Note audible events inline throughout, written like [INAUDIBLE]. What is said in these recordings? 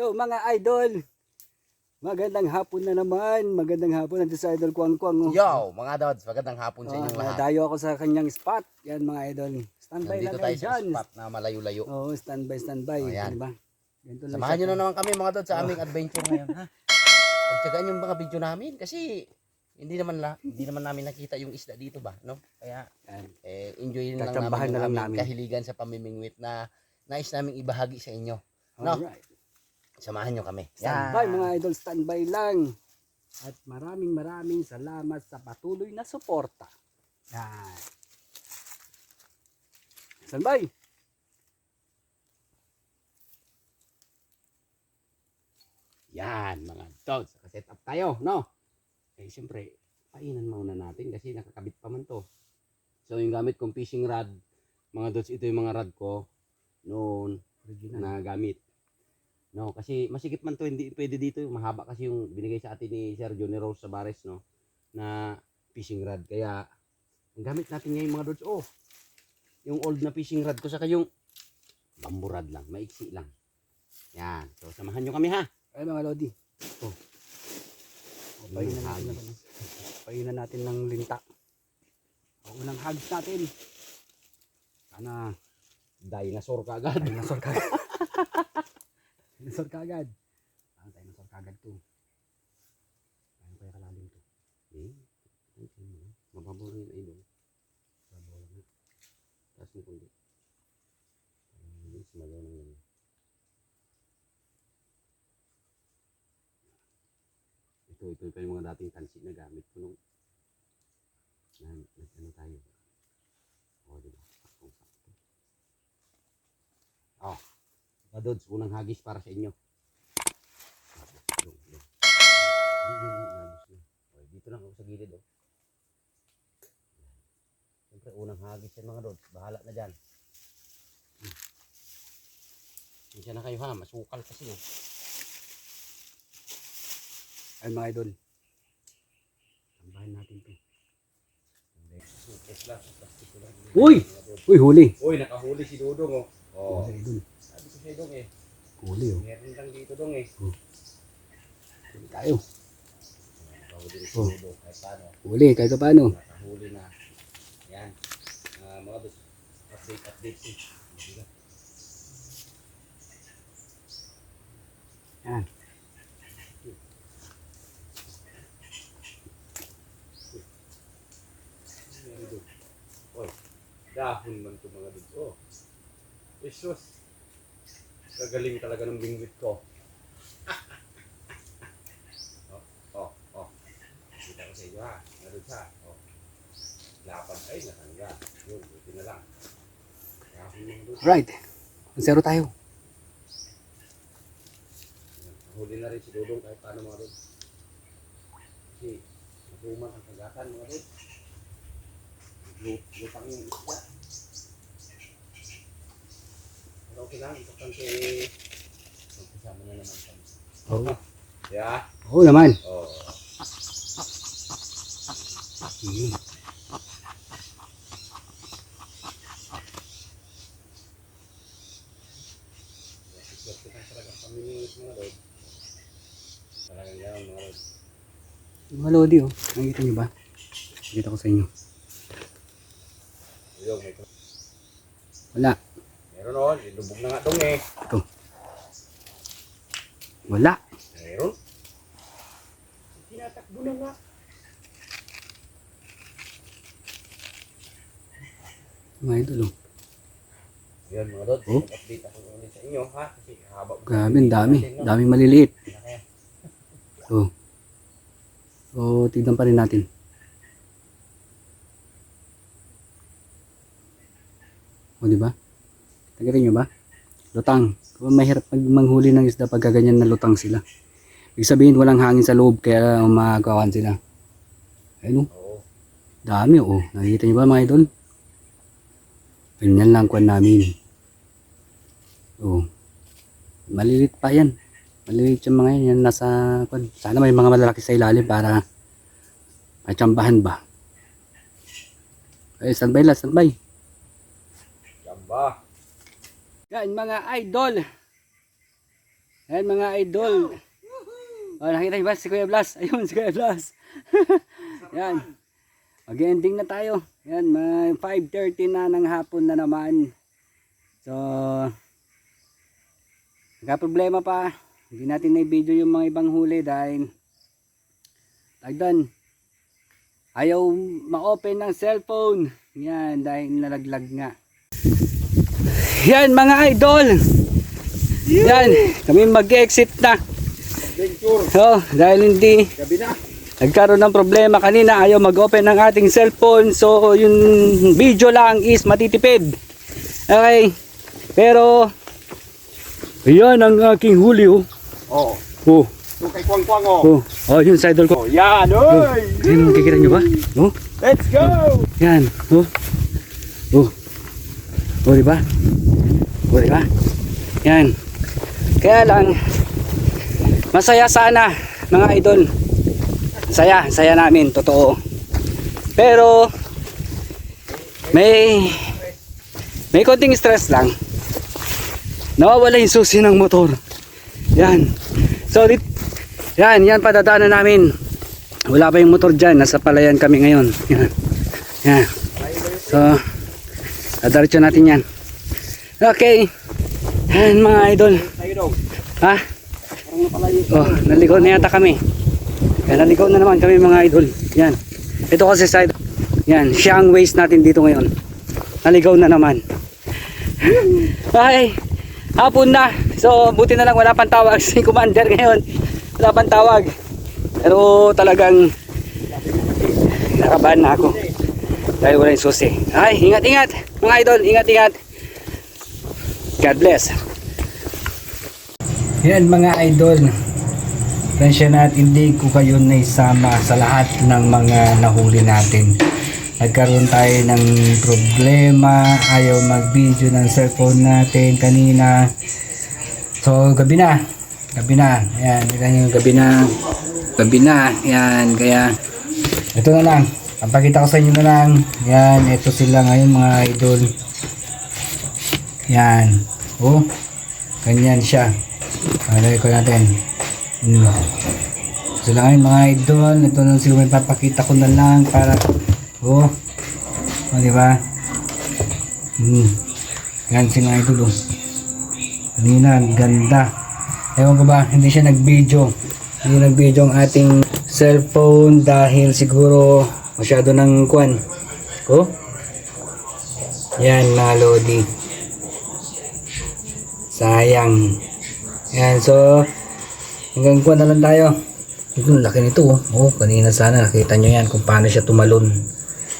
Yo mga idol. Magandang hapon na naman. Magandang hapon nandito sa idol Kuang Kuang. oh. Yo, mga Dods, magandang hapon sa inyong Ah, lahat. Dayo ako sa kanyang spot. Yan mga idol. Standby Nandito lang tayo kayo sa dyan. spot na malayo-layo. Oo, standby, standby. Oh, yan. Diba? Ganito lang Samahan siya. nyo na naman kami mga Dods sa aming adventure ngayon. Ha? Pagtsagaan yung mga video namin kasi hindi naman la, hindi naman namin nakita yung isda dito ba, no? Kaya Yan. eh, enjoy lang namin na yung lang aming namin. kahiligan sa pamimingwit na nais naming ibahagi sa inyo. No. Alright. Samahan nyo kami. Standby mga idol, standby lang. At maraming maraming salamat sa patuloy na suporta. Yan. Standby. Yan mga dogs. Set up tayo, no? Eh siyempre, painan muna natin kasi nakakabit pa man to. So yung gamit kong fishing rod, mga dogs, ito yung mga rod ko noon na gamit. No, kasi masikip man to, hindi pwede dito, mahaba kasi yung binigay sa atin ni Sir Johnny Rose Sabares, no, na fishing rod. Kaya, ang gamit natin ngayon mga dods, oh, yung old na fishing rod ko, saka yung bamboo rod lang, maiksi lang. Yan, so samahan nyo kami ha. Ay mga lodi. Oh. oh painan natin, ng, painan natin ng linta. O, unang hugs natin. Sana, dinosaur ka agad. Dinosaur ka agad. [LAUGHS] Dinosaur ka agad. Ano dinosaur ka agad to? Ano kaya kalalim to? Eh, mababaw rin yung idol. Mababaw lang na. Taas mo kundi. Hindi, sumayaw ng ganyan. Ito, ito pa yung mga dating tansi na gamit ko nung na, na, ano tayo. O, diba? Saktong sakto. Oh, mga Dods, unang hagis para sa inyo. Dito lang ako sa gilid, oh. Siyempre, unang hagis yan mga Dods. Bahala na dyan. Diyan na kayo ha, masukal kasi oh. Ay mga idol. Tambahin natin to. Sukas lang, sa plastic ko lang. Uy! Uy, huli. Uy, nakahuli si Dudong, oh. Oh, Huli, sa'yo, Dong, eh. Huli, oh. Meron lang dito, Dong, eh. Huli tayo. Nakahuli rin Oh. Dudong, kahit paano. Huli, kahit pa paano. nakahuli na. Yan. Ah, mga dos, update, update. Diba? Yan. Doon. Oy, dahon man to mga dos. Oh. Jesus. Kagaling talaga ng bingwit ko. oh, oh, oh. Kita ko sa inyo ha. Meron siya. Oh. Lapad ay natangga. Yun, buti na lang. Right. Zero tayo. Huli na rin si Dudong kahit paano mga doon. Kasi natuman ang kagatan mga. Lut- Lutang yung isda. Pero okay lang, importante magkasama na naman kami. Oo. Yeah? Oo naman. Oo. Hmm. Talaga pamimingit mga lodi, oh. Nakikita niyo ba? Nakikita ko sa inyo. Wala. Meron o, ilubog na nga dong eh. Wala. Meron. Tinatakbo na nga. Mga idol, oh. Yan mga dod, Oh. update ako ulit sa inyo ha. Kasi haba ko. Grabe, dami. natin, no? Daming maliliit. Oh. So, tignan pa rin natin. O, di ba? Tagarin nyo ba? Lutang. Mahirap mag manghuli ng isda pag ganyan na lutang sila. Ibig sabihin, walang hangin sa loob, kaya umagawan sila. Ayun, oh. Oo. Dami, oh. Nakikita nyo ba, mga idol? Ganyan lang kwan namin. Oh. Malilit pa yan. Maliliit yung mga yan. yan nasa, kwan. Sana may mga malalaki sa ilalim para matsambahan ba. Ay, standby lang, standby. Jamba. Yan, mga idol. Ayan mga idol. Oh, nakita niyo ba si Kuya Blas? Ayun, si Kuya Blas. [LAUGHS] Yan. Mag-ending na tayo. Yan, may 5.30 na ng hapon na naman. So, nagka-problema pa. Hindi natin na-video yung mga ibang huli dahil tagdan. Ayaw ma-open ng cellphone. Yan, dahil nalaglag nga. Yan mga idol. Yan, kami mag-exit na. Oh, dahil hindi nagkaroon ng problema kanina, ayaw mag-open ng ating cellphone. So, yung video lang is matitipid. Okay. Pero, ayan ang aking huli oh. Oh. Oh, So kay Kwang Kwang oh. oh, oh yun sa idol ko. Oh, yan, Oh, oy! ayun, makikita nyo ba? Oh, Let's go! yan. Oh, oh. Oh, di ba? Oh, di ba? Yan. Kaya lang, masaya sana, mga idol. Saya, saya namin, totoo. Pero, may, may konting stress lang. Nawawala yung susi ng motor. Yan. So, dit, yan, yan padadaanan namin. Wala pa yung motor dyan, nasa palayan kami ngayon. Yan. Yan. So, dadiretso natin yan. Okay. Yan mga idol. Ha? Oh, naligaw na yata kami. Kaya naligaw na naman kami mga idol. Yan. Ito kasi side. Yan, siya ang waste natin dito ngayon. Naligaw na naman. Ay, hapon na. So, buti na lang wala pang tawag [LAUGHS] si Commander ngayon. Wala pang tawag. Pero talagang nakabahan na ako. Dahil wala yung susi. Ay, ingat-ingat mga idol. Ingat-ingat. God bless. Yan mga idol. Pensya na at hindi ko kayo naisama sa lahat ng mga nahuli natin. Nagkaroon tayo ng problema, ayaw mag-video ng cellphone natin kanina. So, gabi na. Gabi na. Ayan, yan yung gabi na. Gabi na. Ayan, kaya ito na lang. Ang pakita ko sa inyo na lang. Yan, ito sila ngayon mga idol. Yan. Oh, ganyan siya. Alay ko natin. Hmm. So lang ngayon mga idol, ito na siguro may papakita ko na lang para oh, oh di ba? Hmm. Yan si mga idol oh. Kanina, ganda. Ewan ko ba, hindi siya nag-video. Hindi nag-video ang ating cellphone dahil siguro masyado ng kwan. Oh. Yan na Lodi. Sayang. Yan, so hanggang kuha na lang tayo. Ang laki nito oh. Oh, kanina sana nakita nyo yan kung paano siya tumalon.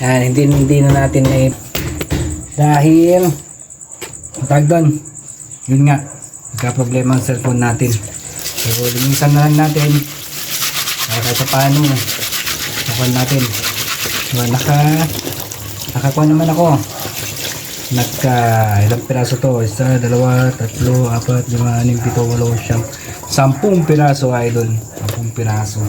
Yan, hindi, hindi na natin na dahil tag doon. Yun nga, nagka-problema ang cellphone natin. So, linisan na lang natin para kahit sa paano nakuha natin. Diba, naka nakakuha naman ako. Nagka ilang piraso to? Isa, dalawa, tatlo, apat, lima, anim, pito, walo, siyam. Sampung piraso idol. Sampung piraso.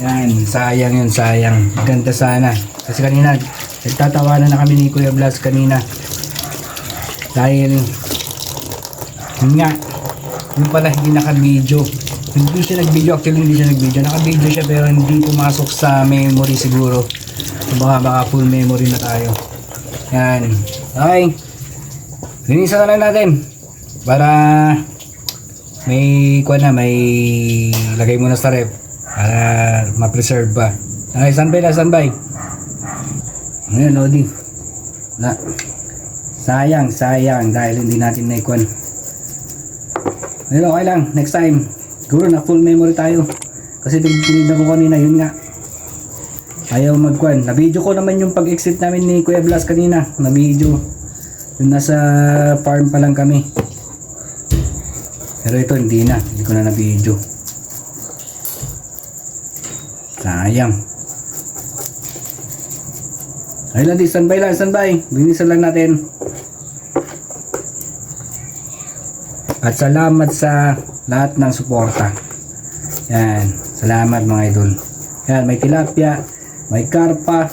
Yan, sayang yun, sayang. Ganda sana. Kasi kanina, nagtatawanan na kami ni Kuya Blas kanina. Dahil, yun nga, yun pala hindi naka-video. Hindi siya nag-video, actually hindi siya nag-video. Naka-video siya pero hindi pumasok sa memory siguro. So baka, baka full memory na tayo. Yan. Okay. Linisan na lang natin. Para may kuha na, may lagay muna sa rep. Para ma-preserve ba. Okay, standby na, standby. Ngayon, Lodi. Na. Sayang, sayang dahil hindi natin naikuan. Pero okay lang, next time. Siguro na full memory tayo. Kasi tinignan ko kanina, yun nga. Ayaw magkuan. Na-video ko naman yung pag-exit namin ni Kuya Blas kanina. Na-video. Yung nasa farm pa lang kami. Pero ito hindi na. Hindi ko na na-video. Sayang. Ay lang, standby lang, standby. Binisan lang natin. At salamat sa lahat ng suporta. Yan. Salamat mga idol. Yan, may tilapia, may karpa.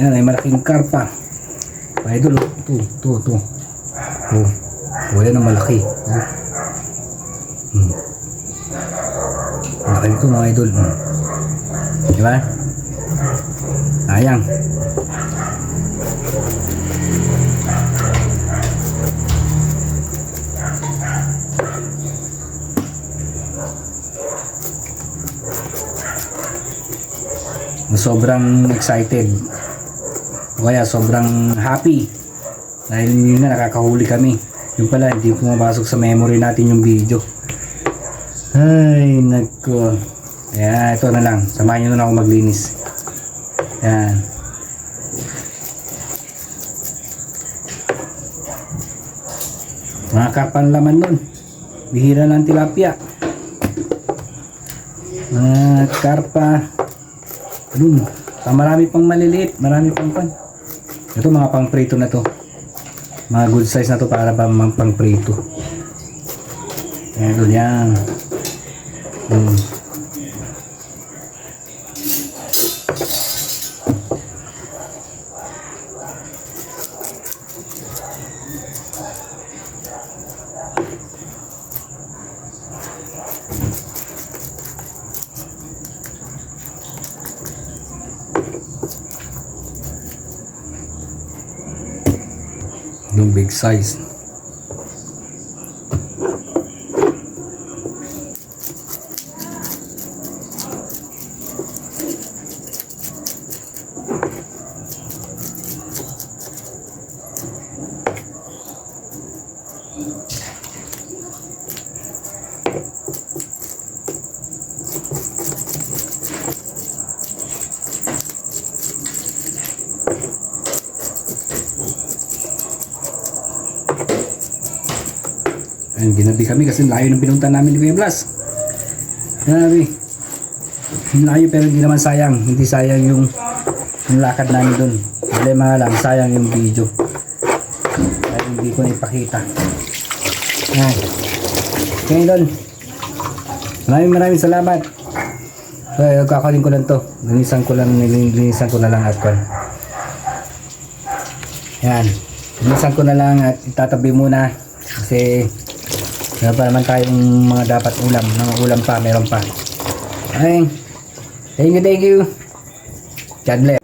Yan, may malaking karpa. Mga idol, oh. ito, ito, ito. Oh, oh yan ang malaki. Oh. Hmm. Ang laki nito mga idol. Hmm. Di ba? Sayang. Sobrang excited. O kaya sobrang happy. Dahil yun na nakakahuli kami. Yun pala hindi pumapasok sa memory natin yung video. Ay nagko. Kaya ito na lang. Samahan nyo na ako maglinis. Yan mga karpan laman nun. Bihira ng tilapia. Mga karpa Ayun. Ah, marami pang maliliit. Marami pang pan. Ito mga pang prito na to. Mga good size na to para pa mga pang prito. Ito yan. Hmm. Yung big size. Ayun, ginabi kami kasi layo ng pinunta namin ni Kuya Blas. Ang Layo pero hindi naman sayang. Hindi sayang yung, yung lakad namin doon. Problema lang, sayang yung video. Dahil hindi ko ipakita. Yan. Okay, doon. Maraming maraming salamat. So, kakaling ko lang to. Linisan ko lang, linisan ko na lang at kon. Yan. Linisan ko na lang at itatabi muna. Kasi meron pa naman tayong mga dapat ulam. Mga ulam pa, meron pa. Okay. Thank you, thank you. God.